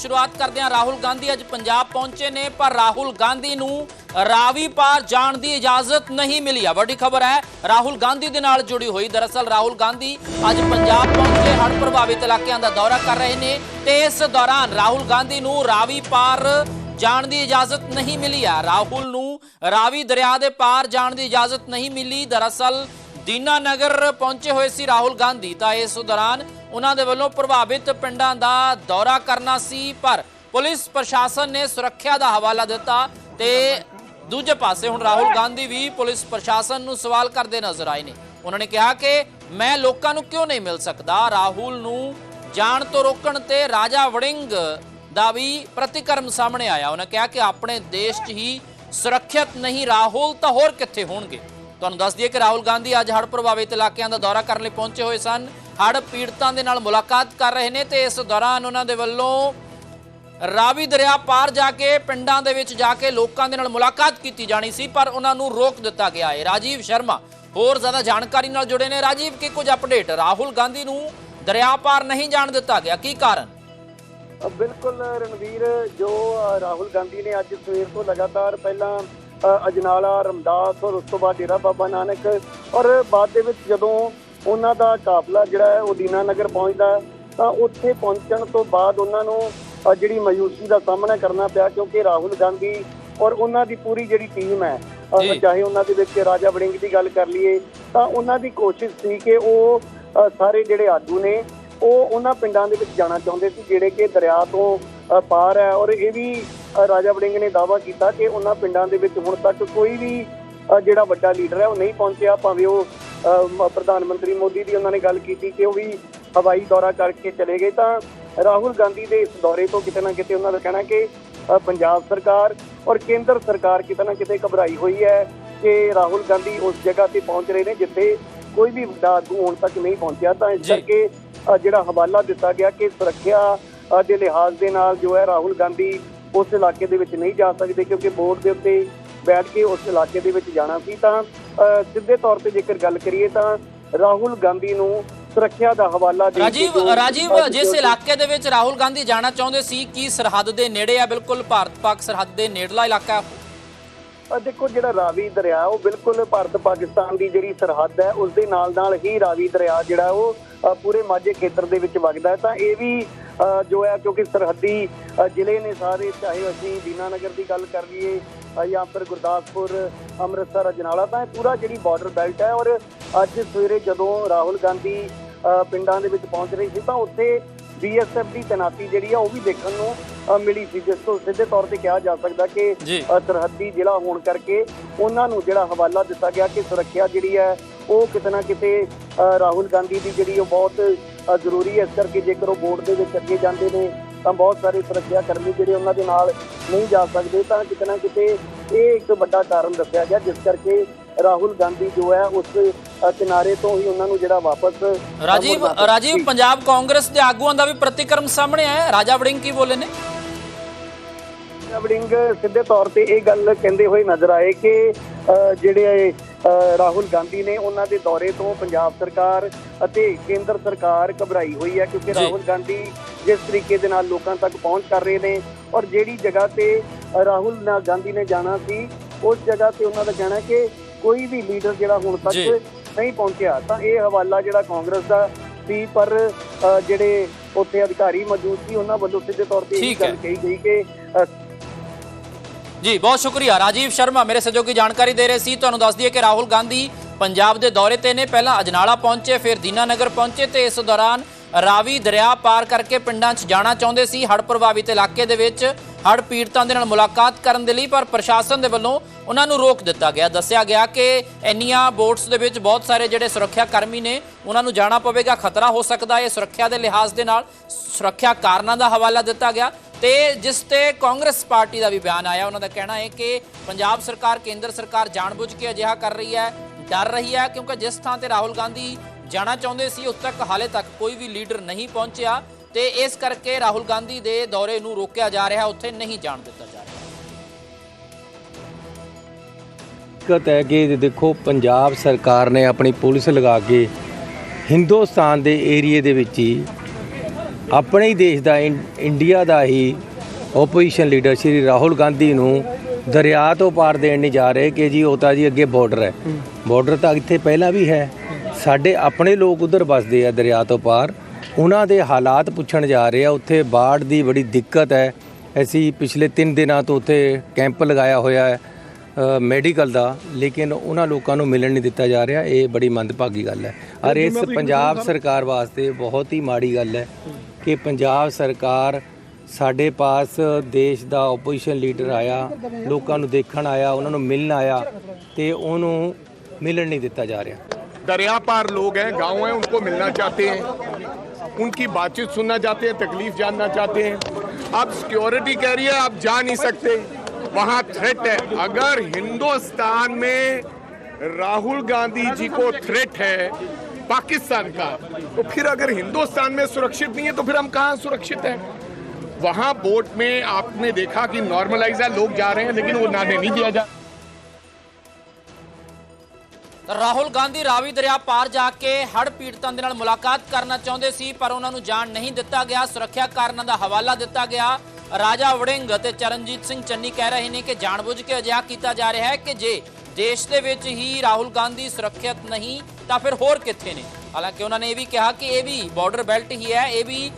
ਸ਼ੁਰੂਆਤ ਕਰਦੇ ਹਾਂ। ਰਾਹੁਲ ਗਾਂਧੀ ਅੱਜ ਪੰਜਾਬ ਪਹੁੰਚੇ ਨੇ, ਪਰ ਰਾਹੁਲ ਗਾਂਧੀ ਨੂੰ ਰਾਵੀ ਪਾਰ ਜਾਣ ਦੀ ਇਜਾਜ਼ਤ ਨਹੀਂ ਮਿਲੀ। ਆ ਵੱਡੀ ਖਬਰ ਹੈ, ਰਾਹੁਲ ਗਾਂਧੀ ਦੇ ਨਾਲ ਜੁੜੀ ਹੋਈ। ਦਰਅਸਲ ਰਾਹੁਲ ਗਾਂਧੀ ਅੱਜ ਪੰਜਾਬ ਪਹੁੰਚੇ, ਹੜ੍ਹ ਪ੍ਰਭਾਵਿਤ ਇਲਾਕਿਆਂ ਦਾ ਦੌਰਾ ਕਰ ਰਹੇ ਨੇ ਤੇ ਇਸ ਦੌਰਾਨ ਰਾਹੁਲ ਗਾਂਧੀ ਨੂੰ ਰਾਵੀ ਪਾਰ ਜਾਣ ਦੀ ਇਜਾਜ਼ਤ ਨਹੀਂ ਮਿਲੀ ਆ ਰਾਹੁਲ ਨੂੰ ਰਾਵੀ ਦਰਿਆ ਦੇ ਪਾਰ ਜਾਣ ਦੀ ਇਜਾਜ਼ਤ ਨਹੀਂ ਮਿਲੀ। ਦਰਅਸਲ ਦੀਨਾਨਗਰ ਪਹੁੰਚੇ ਹੋਏ ਸੀ ਰਾਹੁਲ ਗਾਂਧੀ, ਤਾਂ ਇਸ ਦੌਰਾਨ ਉਹਨਾਂ ਦੇ ਵੱਲੋਂ ਪ੍ਰਭਾਵਿਤ ਪਿੰਡਾਂ ਦਾ ਦੌਰਾ ਕਰਨਾ ਸੀ, ਪਰ ਪੁਲਿਸ ਪ੍ਰਸ਼ਾਸਨ ਨੇ ਸੁਰੱਖਿਆ ਦਾ ਹਵਾਲਾ ਦਿੱਤਾ ਤੇ ਦੂਜੇ ਪਾਸੇ ਹੁਣ ਰਾਹੁਲ ਗਾਂਧੀ ਵੀ ਪੁਲਿਸ ਪ੍ਰਸ਼ਾਸਨ ਨੂੰ ਸਵਾਲ ਕਰਦੇ ਨਜ਼ਰ ਆਏ ਨੇ। ਉਹਨਾਂ ਨੇ ਕਿਹਾ ਕਿ ਮੈਂ ਲੋਕਾਂ ਨੂੰ ਕਿਉਂ ਨਹੀਂ ਮਿਲ ਸਕਦਾ? ਰਾਹੁਲ ਨੂੰ ਜਾਣ ਤੋਂ ਰੋਕਣ ਤੇ ਰਾਜਾ ਵੜਿੰਗ ਦਾ ਵੀ ਪ੍ਰਤੀਕਰਮ ਸਾਹਮਣੇ ਆਇਆ। ਉਹਨਾਂ ਕਿਹਾ ਕਿ ਆਪਣੇ ਦੇਸ਼ 'ਚ ਹੀ ਸੁਰੱਖਿਅਤ ਨਹੀਂ, ਰਾਹੁਲ ਤਾਂ ਹੋਰ ਕਿੱਥੇ ਹੋਣਗੇ? ਤੁਹਾਨੂੰ ਦੱਸ ਦਈਏ ਕਿ ਰਾਹੁਲ ਗਾਂਧੀ ਅੱਜ ਹੜ੍ਹ ਪ੍ਰਭਾਵਿਤ ਇਲਾਕਿਆਂ ਦਾ ਦੌਰਾ ਕਰਨ ਲਈ ਪਹੁੰਚੇ ਹੋਏ ਸਨ। ਹੜ੍ਹ ਪੀੜਤਾਂ ਦੇ ਨਾਲ ਮੁਲਾਕਾਤ ਕਰ ਰਹੇ ਨੇ ਤੇ ਇਸ ਦੌਰਾਨ ਉਹਨਾਂ ਦੇ ਵੱਲੋਂ ਰਾਵੀ ਦਰਿਆ ਪਾਰ ਜਾ ਕੇ ਪਿੰਡਾਂ ਦੇ ਵਿੱਚ ਜਾ ਕੇ ਲੋਕਾਂ ਦੇ ਨਾਲ ਮੁਲਾਕਾਤ ਕੀਤੀ ਜਾਣੀ ਸੀ, ਪਰ ਉਹਨਾਂ ਨੂੰ ਰੋਕ ਦਿੱਤਾ ਗਿਆ ਹੈ। ਰਾਜੀਵ ਸ਼ਰਮਾ ਹੋਰ ਜ਼ਿਆਦਾ ਜਾਣਕਾਰੀ ਨਾਲ ਜੁੜੇ ਨੇ। ਰਾਜੀਵ, ਕੀ ਕੁਝ ਅਪਡੇਟ ਰਾਹੁਲ ਗਾਂਧੀ ਨੂੰ ਦਰਿਆ ਪਾਰ ਨਹੀਂ ਜਾਣ ਦਿੱਤਾ ਗਿਆ। ਕੀ ਕਾਰਨ? ਬਿਲਕੁਲ ਰਣਵੀਰ, ਜੋ ਰਾਹੁਲ ਗਾਂਧੀ ਨੇ ਅੱਜ ਸਵੇਰ ਤੋਂ ਲਗਾਤਾਰ ਪਹਿਲਾਂ ਅਜਨਾਲਾ, ਰਮਦਾਸ ਔਰ ਉਸ ਤੋਂ ਬਾਅਦ ਡੇਰਾ ਬਾਬਾ ਨਾਨਕ ਔਰ ਬਾਅਦ ਦੇ ਵਿੱਚ ਜਦੋਂ ਉਹਨਾਂ ਦਾ ਕਾਫਲਾ ਜਿਹੜਾ ਹੈ ਉਹ ਦੀਨਾਨਗਰ ਪਹੁੰਚਦਾ ਤਾਂ ਉੱਥੇ ਪਹੁੰਚਣ ਤੋਂ ਬਾਅਦ ਉਹਨਾਂ ਨੂੰ ਜਿਹੜੀ ਮਾਯੂਸੀ ਦਾ ਸਾਹਮਣਾ ਕਰਨਾ ਪਿਆ ਕਿਉਂਕਿ ਰਾਹੁਲ ਗਾਂਧੀ ਔਰ ਉਹਨਾਂ ਦੀ ਪੂਰੀ ਜਿਹੜੀ ਟੀਮ ਹੈ। ਚਾਹੇ ਉਹਨਾਂ ਦੇ ਵਿੱਚ ਰਾਜਾ ਵੜਿੰਗ ਦੀ ਗੱਲ ਕਰ ਲਈਏ ਤਾਂ ਉਹਨਾਂ ਦੀ ਕੋਸ਼ਿਸ਼ ਸੀ ਕਿ ਉਹ ਸਾਰੇ ਜਿਹੜੇ ਆਗੂ ਨੇ ਉਹ ਉਹਨਾਂ ਪਿੰਡਾਂ ਦੇ ਵਿੱਚ ਜਾਣਾ ਚਾਹੁੰਦੇ ਸੀ ਜਿਹੜੇ ਕਿ ਦਰਿਆ ਤੋਂ ਪਾਰ ਹੈ ਔਰ ਇਹ ਵੀ ਰਾਜਾ ਵੜਿੰਗ ਨੇ ਦਾਅਵਾ ਕੀਤਾ ਕਿ ਉਹਨਾਂ ਪਿੰਡਾਂ ਦੇ ਵਿੱਚ ਹੁਣ ਤੱਕ ਕੋਈ ਵੀ ਜਿਹੜਾ ਵੱਡਾ ਲੀਡਰ ਹੈ ਉਹ ਨਹੀਂ ਪਹੁੰਚਿਆ ਭਾਵੇਂ ਉਹ ਪ੍ਰਧਾਨ ਮੰਤਰੀ ਮੋਦੀ ਦੀ ਉਹਨਾਂ ਨੇ ਗੱਲ ਕੀਤੀ ਕਿ ਉਹ ਵੀ ਹਵਾਈ ਦੌਰਾ ਕਰਕੇ ਚਲੇ ਗਏ ਤਾਂ ਰਾਹੁਲ ਗਾਂਧੀ ਦੇ ਇਸ ਦੌਰੇ ਤੋਂ ਕਿਤੇ ਨਾ ਕਿਤੇ ਉਹਨਾਂ ਦਾ ਕਹਿਣਾ ਕਿ ਪੰਜਾਬ ਸਰਕਾਰ ਔਰ ਕੇਂਦਰ ਸਰਕਾਰ ਕਿਤੇ ਨਾ ਕਿਤੇ ਘਬਰਾਈ ਹੋਈ ਹੈ ਕਿ ਰਾਹੁਲ ਗਾਂਧੀ ਉਸ ਜਗ੍ਹਾ ਤੇ ਪਹੁੰਚ ਰਹੇ ਨੇ ਜਿੱਥੇ ਕੋਈ ਵੀ ਵੱਡਾ ਆਗੂ ਹੁਣ ਤੱਕ ਨਹੀਂ ਪਹੁੰਚਿਆ ਤਾਂ ਇਸ। ਕਰਕੇ ਜਿਹੜਾ ਹਵਾਲਾ ਦਿੱਤਾ ਗਿਆ ਕਿ ਸੁਰੱਖਿਆ ਦੇ ਲਿਹਾਜ਼ ਦੇ ਨਾਲ ਜੋ ਹੈ ਰਾਹੁਲ ਗਾਂਧੀ ਉਸ ਇਲਾਕੇ ਦੇ ਵਿੱਚ ਨਹੀਂ ਜਾ ਸਕਦੇ ਕਿਉਂਕਿ ਬੋਰਡ ਦੇ ਉੱਤੇ ਬੈਠ ਕੇ ਉਸ ਇਲਾਕੇ ਦੇ ਵਿੱਚ ਜਾਣਾ ਸੀ ਤਾਂ ਸਿੱਧੇ ਤੌਰ ਤੇ ਜੇਕਰ ਗੱਲ ਕਰੀਏ ਤਾਂ ਰਾਹੁਲ ਗਾਂਧੀ ਨੂੰ ਸੁਰੱਖਿਆ ਦਾ ਹਵਾਲਾ ਦੇ ਰਾਜੀਵ ਰਾਜੀਵ ਜਿਸ ਇਲਾਕੇ ਦੇ ਵਿੱਚ ਰਾਹੁਲ ਗਾਂਧੀ ਜਾਣਾ ਚਾਹੁੰਦੇ ਸੀ ਕੀ ਸਰਹੱਦ ਦੇ ਨੇੜੇ ਆ? ਬਿਲਕੁਲ ਭਾਰਤ ਪਾਕ ਸਰਹੱਦ ਦੇ ਨੇੜਲਾ ਇਲਾਕਾ। ਦੇਖੋ ਜਿਹੜਾ ਰਾਵੀ ਦਰਿਆ, ਉਹ ਬਿਲਕੁਲ ਭਾਰਤ ਪਾਕਿਸਤਾਨ ਦੀ ਜਿਹੜੀ ਸਰਹੱਦ ਹੈ, ਉਸ ਦੇ ਨਾਲ ਨਾਲ ਹੀ ਰਾਵੀ ਦਰਿਆ ਜਿਹੜਾ, ਉਹ ਪੂਰੇ ਮਾਝੇ ਖੇਤਰ ਦੇ ਵਿੱਚ ਵਗਦਾ ਹੈ। ਤਾਂ ਇਹ ਵੀ ਜੋ ਹੈ, ਕਿਉਂਕਿ ਸਰਹੱਦੀ ਜ਼ਿਲ੍ਹੇ ਨੇ ਸਾਰੇ, ਚਾਹੇ ਅਸੀਂ ਦੀਨਾਨਗਰ ਦੀ ਗੱਲ ਕਰ ਲਈਏ ਜਾਂ ਫਿਰ ਗੁਰਦਾਸਪੁਰ, ਅੰਮ੍ਰਿਤਸਰ, ਅਜਨਾਲਾ, ਤਾਂ ਇਹ ਪੂਰਾ ਜਿਹੜੀ ਬਾਰਡਰ ਬੈਲਟ ਹੈ। ਔਰ ਅੱਜ ਸਵੇਰੇ ਜਦੋਂ ਰਾਹੁਲ ਗਾਂਧੀ ਪਿੰਡਾਂ ਦੇ ਵਿੱਚ ਪਹੁੰਚ ਰਹੀ ਸੀ, ਤਾਂ ਉੱਥੇ ਬੀਐਸਐਫ ਦੀ ਤੈਨਾਤੀ ਜਿਹੜੀ ਆ, ਉਹ ਵੀ ਦੇਖਣ ਨੂੰ ਮਿਲੀ ਸੀ ਜਿਸ ਤੋਂ ਸਿੱਧੇ ਤੌਰ ਤੇ ਕਿਹਾ ਜਾ ਸਕਦਾ ਕਿ ਸਰਹੱਦੀ ਜ਼ਿਲ੍ਹਾ ਹੋਣ ਕਰਕੇ ਉਹਨਾਂ ਨੂੰ ਜਿਹੜਾ ਹਵਾਲਾ ਦਿੱਤਾ ਗਿਆ ਕਿ ਸੁਰੱਖਿਆ ਜਿਹੜੀ ਹੈ ਉਹ ਕਿਤੇ ਨਾ ਕਿਤੇ ਰਾਹੁਲ ਗਾਂਧੀ ਦੀ ਜਿਹੜੀ ਉਹ ਬਹੁਤ ਜ਼ਰੂਰੀ ਹੈ। ਇਸ ਕਰਕੇ ਜੇਕਰ ਉਹ ਬੋਰਡ ਦੇ ਵਿੱਚ ਅੱਗੇ ਜਾਂਦੇ ਨੇ ਤਾਂ ਬਹੁਤ ਸਾਰੇ ਸੁਰੱਖਿਆ ਕਰਮੀ ਜਿਹੜੇ ਉਹਨਾਂ ਦੇ ਨਾਲ ਨਹੀਂ ਜਾ ਸਕਦੇ। ਤਾਂ ਕਿਤੇ ਨਾ ਕਿਤੇ ਇਹ ਇੱਕ ਵੱਡਾ ਕਾਰਨ ਦੱਸਿਆ ਗਿਆ ਜਿਸ ਕਰਕੇ ਰਾਹੁਲ ਗਾਂਧੀ ਜੋ ਹੈ ਉਸ ਕਿਨਾਰੇ ਤੋਂ ਹੀ ਉਹਨਾਂ ਨੂੰ ਜਿਹੜਾ ਵਾਪਸ ਰਾਜੀਵ। ਰਾਜੀਵ ਪੰਜਾਬ ਕਾਂਗਰਸ ਦੇ ਆਗੂਆਂ ਦਾ ਵੀ ਪ੍ਰਤੀਕਰਮ ਸਾਹਮਣੇ ਆਇਆ। ਰਾਜਾ ਵੜਿੰਗ ਕੀ ਬੋਲੇ ਨੇ ਵੜਿੰਗ ਸਿੱਧੇ ਤੌਰ ਤੇ ਇਹ ਗੱਲ ਕਹਿੰਦੇ ਹੋਏ ਨਜ਼ਰ ਆਏ ਕਿ ਜਿਹੜੇ ਰਾਹੁਲ ਗਾਂਧੀ ਨੇ ਉਹਨਾਂ ਦੇ ਦੌਰੇ ਤੋਂ ਪੰਜਾਬ ਸਰਕਾਰ ਅਤੇ ਕੇਂਦਰ ਸਰਕਾਰ ਘਬਰਾਈ ਹੋਈ ਹੈ ਕਿਉਂਕਿ। ਰਾਹੁਲ ਗਾਂਧੀ ਜਿਸ ਤਰੀਕੇ ਦੇ ਨਾਲ ਲੋਕਾਂ ਤੱਕ ਪਹੁੰਚ ਕਰ ਰਹੇ ਨੇ ਔਰ ਜਿਹੜੀ ਜਗ੍ਹਾ ਤੇ ਰਾਹੁਲ ਗਾਂਧੀ ਨੇ ਜਾਣਾ ਸੀ ਉਸ ਜਗ੍ਹਾ ਤੇ ਉਹਨਾਂ ਦਾ ਕਹਿਣਾ ਹੈ ਕਿ ਕੋਈ ਵੀ ਲੀਡਰ ਜਿਹੜਾ ਹੁਣ ਤੱਕ। ਨਹੀਂ ਪਹੁੰਚਿਆ ਤਾਂ ਇਹ ਹਵਾਲਾ ਜਿਹੜਾ ਕਾਂਗਰਸ ਦਾ ਸੀ ਪਰ ਜਿਹੜੇ ਉੱਥੇ ਅਧਿਕਾਰੀ ਮੌਜੂਦ ਸੀ ਉਹਨਾਂ ਵੱਲੋਂ ਸਿੱਧੇ ਤੌਰ ਤੇ ਇਹ। ਗੱਲ ਕਹੀ ਗਈ ਕਿ ਜੀ ਬਹੁਤ ਸ਼ੁਕਰੀਆ ਰਾਜੀਵ ਸ਼ਰਮਾ ਮੇਰੇ ਸਹਿਯੋਗੀ ਜਾਣਕਾਰੀ ਦੇ ਰਹੇ ਸੀ ਤੁਹਾਨੂੰ ਦੱਸ ਦਈਏ ਕਿ ਰਾਹੁਲ ਗਾਂਧੀ ਪੰਜਾਬ ਦੇ ਦੌਰੇ ਤੇ ਨੇ ਪਹਿਲਾਂ ਅਜਨਾਲਾ ਪਹੁੰਚੇ ਫਿਰ ਦੀਨਾਨਗਰ ਪਹੁੰਚੇ ਤੇ ਇਸ ਦੌਰਾਨ ਰਾਵੀ ਦਰਿਆ ਪਾਰ ਕਰਕੇ ਪਿੰਡਾਂ 'ਚ ਜਾਣਾ ਚਾਹੁੰਦੇ ਸੀ ਹੜ੍ਹ ਪ੍ਰਭਾਵਿਤ ਇਲਾਕੇ ਦੇ ਵਿੱਚ ਹੜ੍ਹ ਪੀੜਤਾਂ ਦੇ ਨਾਲ ਮੁਲਾਕਾਤ ਕਰਨ ਦੇ ਲਈ ਪਰ ਪ੍ਰਸ਼ਾਸਨ ਦੇ ਵੱਲੋਂ ਉਹਨਾਂ ਨੂੰ ਰੋਕ ਦਿੱਤਾ ਗਿਆ। ਦੱਸਿਆ ਗਿਆ ਕਿ ਇੰਨੀਆਂ ਬੋਟਸ ਦੇ ਵਿੱਚ ਬਹੁਤ ਸਾਰੇ ਜਿਹੜੇ ਸੁਰੱਖਿਆ ਕਰਮੀ ਨੇ, ਉਹਨਾਂ ਨੂੰ ਜਾਣਾ ਪਵੇਗਾ, ਖਤਰਾ ਹੋ ਸਕਦਾ ਹੈ। ਸੁਰੱਖਿਆ ਦੇ ਲਿਹਾਜ਼ ਦੇ ਨਾਲ ਸੁਰੱਖਿਆ ਕਾਰਨਾਂ ਦਾ ਹਵਾਲਾ ਦਿੱਤਾ ਗਿਆ ਤੇ ਜਿਸ ਤੇ ਕਾਂਗਰਸ ਪਾਰਟੀ ਦਾ ਵੀ ਬਿਆਨ ਆਇਆ। ਉਹਨਾਂ ਦਾ ਕਹਿਣਾ ਹੈ ਕਿ ਪੰਜਾਬ ਸਰਕਾਰ, ਕੇਂਦਰ ਸਰਕਾਰ ਜਾਣਬੁੱਝ ਕੇ ਅਜਿਹਾ ਕਰ ਰਹੀ ਹੈ, ਡਰ ਰਹੀ ਹੈ, ਕਿਉਂਕਿ ਜਿਸ ਥਾਂ ਤੇ ਰਾਹੁਲ ਗਾਂਧੀ ਜਾਣਾ ਚਾਹੁੰਦੇ ਸੀ, ਉੱਥੇ ਤੱਕ ਹਾਲੇ ਤੱਕ ਕੋਈ ਵੀ ਲੀਡਰ ਨਹੀਂ ਪਹੁੰਚਿਆ ਤੇ ਇਸ ਕਰਕੇ ਰਾਹੁਲ ਗਾਂਧੀ ਦੇ ਦੌਰੇ ਨੂੰ ਰੋਕਿਆ ਜਾ ਰਿਹਾ, ਉੱਥੇ ਨਹੀਂ ਜਾਣ ਦਿੱਤਾ। ਦਿੱਕਤ ਹੈ ਕਿ ਦੇਖੋ, ਪੰਜਾਬ ਸਰਕਾਰ ਨੇ ਆਪਣੀ ਪੁਲਿਸ ਲਗਾ ਕੇ ਹਿੰਦੁਸਤਾਨ ਦੇ ਏਰੀਏ ਦੇ ਵਿੱਚ ਹੀ ਆਪਣੇ ਹੀ ਦੇਸ਼ ਦਾ, ਇੰ- ਇੰਡੀਆ ਦਾ ਹੀ ਓਪੋਜੀਸ਼ਨ ਲੀਡਰ ਸ਼੍ਰੀ ਰਾਹੁਲ ਗਾਂਧੀ ਨੂੰ ਦਰਿਆ ਤੋਂ ਪਾਰ ਦੇਣ ਨਹੀਂ ਜਾ ਰਹੇ ਕਿ ਜੀ ਉਹ ਤਾਂ ਜੀ ਅੱਗੇ ਬਾਰਡਰ ਹੈ। ਬਾਰਡਰ ਤਾਂ ਇੱਥੇ ਪਹਿਲਾਂ ਵੀ ਹੈ। ਸਾਡੇ ਆਪਣੇ ਲੋਕ ਉਧਰ ਵੱਸਦੇ ਆ ਦਰਿਆ ਤੋਂ ਪਾਰ। ਉਹਨਾਂ ਦੇ ਹਾਲਾਤ ਪੁੱਛਣ ਜਾ ਰਹੇ ਆ। ਉੱਥੇ ਬਾੜ ਦੀ ਬੜੀ ਦਿੱਕਤ ਹੈ। ਅਸੀਂ ਪਿਛਲੇ 3 ਦਿਨਾਂ ਤੋਂ ਉੱਥੇ ਕੈਂਪ ਲਗਾਇਆ ਹੋਇਆ ਹੈ। ਮੈਡੀਕਲ ਦਾ ਲੇਕਿਨ ਉਹਨਾਂ ਲੋਕਾਂ ਨੂੰ ਮਿਲਣ ਨਹੀਂ ਦਿੱਤਾ ਜਾ ਰਿਹਾ ਇਹ ਬੜੀ ਮੰਦਭਾਗੀ ਗੱਲ ਹੈ ਔਰ ਇਸ ਪੰਜਾਬ ਸਰਕਾਰ ਵਾਸਤੇ ਬਹੁਤ ਹੀ ਮਾੜੀ ਗੱਲ ਹੈ ਕਿ ਪੰਜਾਬ ਸਰਕਾਰ ਸਾਡੇ ਪਾਸ ਦੇਸ਼ ਦਾ ਆਪੋਜੀਸ਼ਨ ਲੀਡਰ ਆਇਆ ਲੋਕਾਂ ਨੂੰ ਦੇਖਣ ਆਇਆ ਉਹਨਾਂ ਨੂੰ ਮਿਲਣ ਆਇਆ ਤੇ ਉਹਨੂੰ ਮਿਲਣ ਨਹੀਂ ਦਿੱਤਾ ਜਾ ਰਿਹਾ दरिया पार लोग हैं गांव हैं उनको मिलना चाहते हैं उनकी बातचीत सुनना चाहते हैं तकलीफ जानना चाहते हैं अब सिक्योरिटी कह रही है आप जा नहीं सकते वहां थ्रेट है अगर हिंदुस्तान में राहुल गांधी जी को थ्रेट है पाकिस्तान का तो फिर अगर हिंदुस्तान में सुरक्षित नहीं है तो फिर हम कहाँ सुरक्षित हैं वहां बोट में आपने देखा कि नॉर्मलाइज है लोग जा रहे हैं लेकिन वो नहाने नहीं दिया जा ਰਾਹੁਲ ਗਾਂਧੀ ਰਾਵੀ ਦਰਿਆ ਪਾਰ ਜਾ ਕੇ ਹੜ੍ਹ ਪੀੜਤਾਂ ਦੇ ਨਾਲ ਮੁਲਾਕਾਤ ਕਰਨਾ ਚਾਹੁੰਦੇ ਸੀ ਪਰ ਉਹਨਾਂ ਨੂੰ ਜਾਣ ਨਹੀਂ ਦਿੱਤਾ ਗਿਆ ਸੁਰੱਖਿਆ ਕਾਰਨਾਂ ਦਾ ਹਵਾਲਾ ਦਿੱਤਾ ਗਿਆ ਰਾਜਾ ਵੜਿੰਗ ਅਤੇ ਚਰਨਜੀਤ ਸਿੰਘ ਚੰਨੀ ਕਹਿ ਰਹੇ ਨੇ ਕਿ ਜਾਣਬੁੱਝ ਕੇ ਅਜਿਹਾ ਕੀਤਾ ਜਾ ਰਿਹਾ ਹੈ ਕਿ ਜੇ ਦੇਸ਼ ਦੇ ਵਿੱਚ ਹੀ ਰਾਹੁਲ ਗਾਂਧੀ ਸੁਰੱਖਿਅਤ ਨਹੀਂ, ਤਾਂ ਫਿਰ ਹੋਰ ਕਿੱਥੇ ਨੇ? ਹਾਲਾਂਕਿ ਉਹਨਾਂ ਨੇ ਇਹ ਵੀ ਕਿਹਾ ਕਿ ਇਹ ਵੀ ਬਾਰਡਰ ਬੈਲਟ ਹੀ ਹੈ, ਇਹ ਵੀ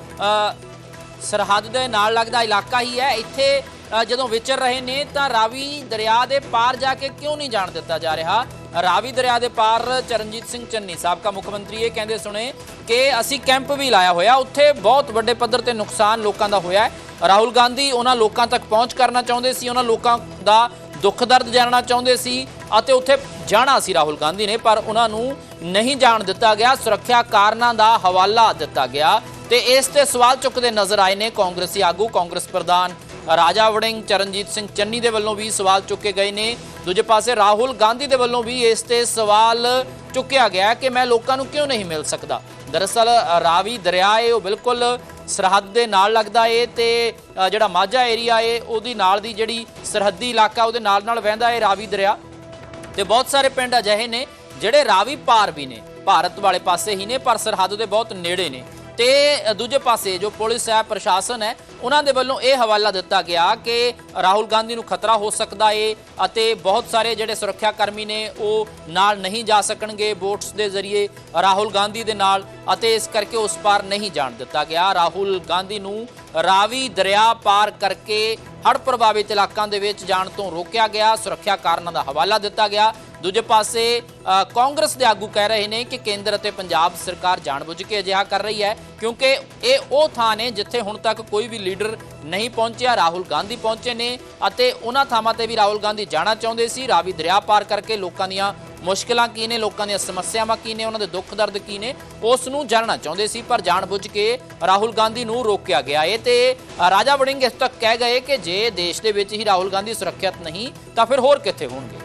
ਸਰਹੱਦ ਦੇ ਨਾਲ ਲੱਗਦਾ ਇਲਾਕਾ ਹੀ ਹੈ। ਇੱਥੇ ਜਦੋਂ ਵਿਚਰ ਰਹੇ ਨੇ ਤਾਂ ਰਾਵੀ ਦਰਿਆ ਦੇ ਪਾਰ ਜਾ ਕੇ ਕਿਉਂ ਨਹੀਂ ਜਾਣ ਦਿੱਤਾ ਜਾ ਰਿਹਾ? ਰਾਵੀ ਦਰਿਆ ਦੇ ਪਾਰ ਚਰਨਜੀਤ ਸਿੰਘ ਚੰਨੀ, ਸਾਬਕਾ ਮੁੱਖ ਮੰਤਰੀ, ਇਹ ਕਹਿੰਦੇ ਸੁਣੇ ਕਿ ਅਸੀਂ ਕੈਂਪ ਵੀ ਲਾਇਆ ਹੋਇਆ, ਉੱਥੇ ਬਹੁਤ ਵੱਡੇ ਪੱਧਰ ਤੇ ਨੁਕਸਾਨ ਲੋਕਾਂ ਦਾ ਹੋਇਆ ਰਾਹੁਲ ਗਾਂਧੀ ਉਹਨਾਂ ਲੋਕਾਂ ਤੱਕ ਪਹੁੰਚ ਕਰਨਾ ਚਾਹੁੰਦੇ ਸੀ, ਉਹਨਾਂ ਲੋਕਾਂ ਦਾ ਦੁੱਖ ਦਰਦ ਜਾਣਨਾ ਚਾਹੁੰਦੇ ਸੀ ਅਤੇ ਉੱਥੇ ਜਾਣਾ ਸੀ ਰਾਹੁਲ ਗਾਂਧੀ ਨੇ, ਪਰ ਉਹਨਾਂ ਨੂੰ ਨਹੀਂ ਜਾਣ ਦਿੱਤਾ ਗਿਆ, ਸੁਰੱਖਿਆ ਕਾਰਨਾਂ ਦਾ ਹਵਾਲਾ ਦਿੱਤਾ ਗਿਆ ਤੇ ਇਸ ਤੇ ਸਵਾਲ ਚੁੱਕਦੇ ਨਜ਼ਰ ਆਏ ਨੇ ਕਾਂਗਰਸੀ ਆਗੂ, ਕਾਂਗਰਸ ਪ੍ਰਧਾਨ ਰਾਜਾ ਵੜਿੰਗ, ਚਰਨਜੀਤ ਸਿੰਘ ਚੰਨੀ ਦੇ ਵੱਲੋਂ ਵੀ ਸਵਾਲ ਚੁੱਕੇ ਗਏ ਨੇ। ਦੂਜੇ ਪਾਸੇ ਰਾਹੁਲ ਗਾਂਧੀ ਦੇ ਵੱਲੋਂ ਵੀ ਇਸ ਤੇ ਸਵਾਲ ਚੁੱਕਿਆ ਗਿਆ ਕਿ ਮੈਂ ਲੋਕਾਂ ਨੂੰ ਕਿਉਂ ਨਹੀਂ ਮਿਲ ਸਕਦਾ? ਦਰਅਸਲ ਰਾਵੀ ਦਰਿਆ ਹੈ ਉਹ ਬਿਲਕੁਲ ਸਰਹੱਦ ਦੇ ਨਾਲ ਲੱਗਦਾ ਏ ਤੇ ਜਿਹੜਾ ਮਾਝਾ ਏਰੀਆ ਏ, ਉਹਦੀ ਨਾਲ ਦੀ ਜਿਹੜੀ ਸਰਹੱਦੀ ਇਲਾਕਾ, ਉਹਦੇ ਨਾਲ ਨਾਲ ਵਹਿੰਦਾ ਏ ਰਾਵੀ ਦਰਿਆ। ਤੇ ਬਹੁਤ ਸਾਰੇ ਪਿੰਡ ਅਜਿਹੇ ਨੇ ਜਿਹੜੇ ਰਾਵੀ ਪਾਰ ਵੀ ਨੇ, ਭਾਰਤ ਵਾਲੇ ਪਾਸੇ ਹੀ ਨੇ, ਪਰ ਸਰਹੱਦ ਦੇ ਬਹੁਤ ਨੇੜੇ ਨੇ। ਤੇ ਦੂਜੇ ਪਾਸੇ ਜੋ ਪੁਲਿਸ ਹੈ, ਪ੍ਰਸ਼ਾਸਨ ਹੈ, ਉਹਨਾਂ ਦੇ ਵੱਲੋਂ ਇਹ ਹਵਾਲਾ ਦਿੱਤਾ ਗਿਆ ਕਿ ਰਾਹੁਲ ਗਾਂਧੀ ਨੂੰ ਖਤਰਾ ਹੋ ਸਕਦਾ ਏ ਅਤੇ ਬਹੁਤ ਸਾਰੇ ਜਿਹੜੇ ਸੁਰੱਖਿਆ ਕਰਮੀ ਨੇ ਉਹ ਨਾਲ ਨਹੀਂ ਜਾ ਸਕਣਗੇ ਬੋਟਸ ਦੇ ਜ਼ਰੀਏ ਰਾਹੁਲ ਗਾਂਧੀ ਦੇ ਨਾਲ ਅਤੇ ਇਸ ਕਰਕੇ ਉਸ ਪਾਰ ਨਹੀਂ ਜਾਣ ਦਿੱਤਾ ਗਿਆ। ਰਾਹੁਲ ਗਾਂਧੀ ਨੂੰ ਰਾਵੀ ਦਰਿਆ ਪਾਰ ਕਰਕੇ ਹੜ੍ਹ ਪ੍ਰਭਾਵਿਤ ਇਲਾਕਿਆਂ ਦੇ ਵਿੱਚ ਜਾਣ ਤੋਂ ਰੋਕਿਆ ਗਿਆ। ਸੁਰੱਖਿਆ ਕਾਰਨਾਂ ਦਾ ਹਵਾਲਾ ਦਿੱਤਾ ਗਿਆ। ਦੂਜੇ ਪਾਸੇ ਕਾਂਗਰਸ ਦੇ ਆਗੂ ਕਹਿ ਰਹੇ ਨੇ ਕਿ ਕੇਂਦਰ ਅਤੇ ਪੰਜਾਬ ਸਰਕਾਰ ਜਾਣਬੁੱਝ ਕੇ ਅਜਿਹਾ ਕਰ ਰਹੀ ਹੈ, ਕਿਉਂਕਿ ਇਹ ਉਹ ਥਾਂ ਨੇ ਜਿੱਥੇ ਹੁਣ ਤੱਕ ਕੋਈ ਵੀ ਲੀਡਰ ਨਹੀਂ ਪਹੁੰਚਿਆ। ਰਾਹੁਲ ਗਾਂਧੀ ਪਹੁੰਚੇ ਨੇ ਅਤੇ ਉਹਨਾਂ ਥਾਵਾਂ ਤੇ ਵੀ ਰਾਹੁਲ ਗਾਂਧੀ ਜਾਣਾ ਚਾਹੁੰਦੇ ਸੀ। ਰਾਵੀ ਦਰਿਆ ਪਾਰ ਕਰਕੇ ਲੋਕਾਂ ਦੀਆਂ ਮੁਸ਼ਕਲਾਂ ਕੀ ਨੇ, ਲੋਕਾਂ ਦੀਆਂ ਸਮੱਸਿਆਵਾਂ ਕੀ ਨੇ, ਉਹਨਾਂ ਦੇ ਦੁੱਖ ਦਰਦ ਕੀ ਨੇ, ਉਸ ਨੂੰ ਜਾਣਨਾ ਚਾਹੁੰਦੇ ਸੀ, ਪਰ ਜਾਣਬੁੱਝ ਕੇ ਰਾਹੁਲ ਗਾਂਧੀ ਨੂੰ ਰੋਕਿਆ ਗਿਆ। ਇਹ ਤੇ ਰਾਜਾ ਵੜਿੰਗ ਇਸ ਤੱਕ ਕਹਿ ਗਏ ਕਿ ਜੇ ਦੇਸ਼ ਦੇ ਵਿੱਚ ਹੀ ਰਾਹੁਲ ਗਾਂਧੀ ਸੁਰੱਖਿਅਤ ਨਹੀਂ, ਤਾਂ ਫਿਰ ਹੋਰ ਕਿੱਥੇ ਹੋਣਗੇ?